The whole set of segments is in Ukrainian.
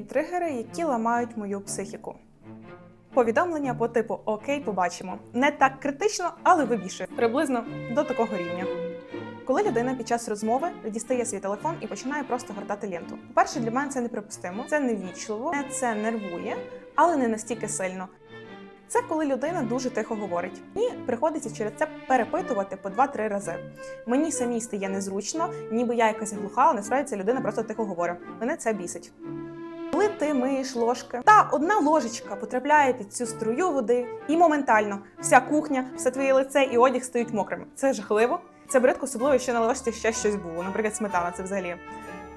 тригери, які ламають мою психіку. Повідомлення по типу Окей, побачимо. Не так критично, але вибільшує приблизно до такого рівня. Коли людина під час розмови дістає свій телефон і починає просто гортати ленту. По-перше, для мене це неприпустимо, це невічливо, це нервує, але не настільки сильно. Це коли людина дуже тихо говорить, і приходиться через це перепитувати по 2-3 рази. Мені самій стає незручно, ніби я якась глуха, але насправді ця людина просто тихо говорить. Мене це бісить. Коли ти миєш ложки, та одна ложечка потрапляє під цю струю води, і моментально вся кухня, все твоє лице і одяг стають мокрими. Це жахливо. Це бридко, особливо, якщо на ложці ще щось було. Наприклад, сметана це взагалі.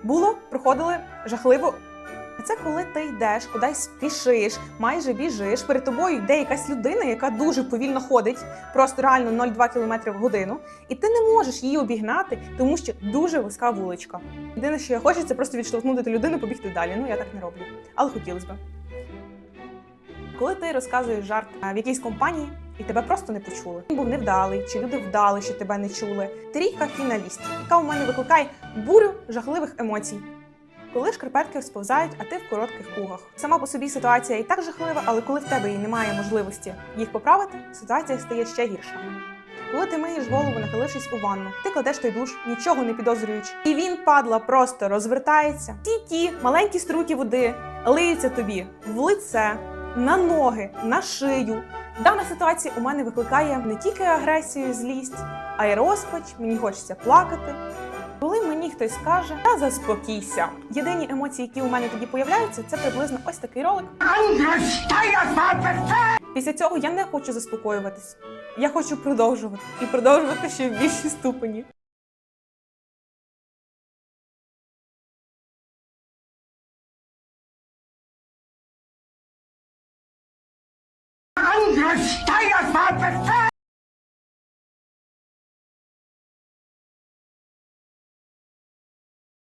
Було, проходили жахливо. Це коли ти йдеш, кудись спішиш, майже біжиш. Перед тобою йде якась людина, яка дуже повільно ходить, просто реально 0,2 км в годину, і ти не можеш її обігнати, тому що дуже вузька вуличка. Єдине, що я хочу, це просто відштовхнути людину, побігти далі. Ну я так не роблю, але хотілося б. Коли ти розказуєш жарт в якійсь компанії, і тебе просто не почули. Він був невдалий, чи люди вдали, що тебе не чули. Трійка фіналістів, яка у мене викликає бурю жахливих емоцій. Коли шкарпетки сповзають, а ти в коротких пугах. Сама по собі ситуація і так жахлива, але коли в тебе і немає можливості їх поправити, ситуація стає ще гірша. Коли ти миєш голову, нахилившись у ванну, ти кладеш той душ, нічого не підозрюючи, і він падла просто розвертається. Ті ті маленькі струки води лиються тобі в лице, на ноги, на шию. Дана ситуація у мене викликає не тільки агресію, злість, а й розпач. Мені хочеться плакати. Коли мені хтось каже, та заспокійся. Єдині емоції, які у мене тоді появляються, це приблизно ось такий ролик. Після цього я не хочу заспокоюватись. Я хочу продовжувати і продовжувати ще в більшій ступені.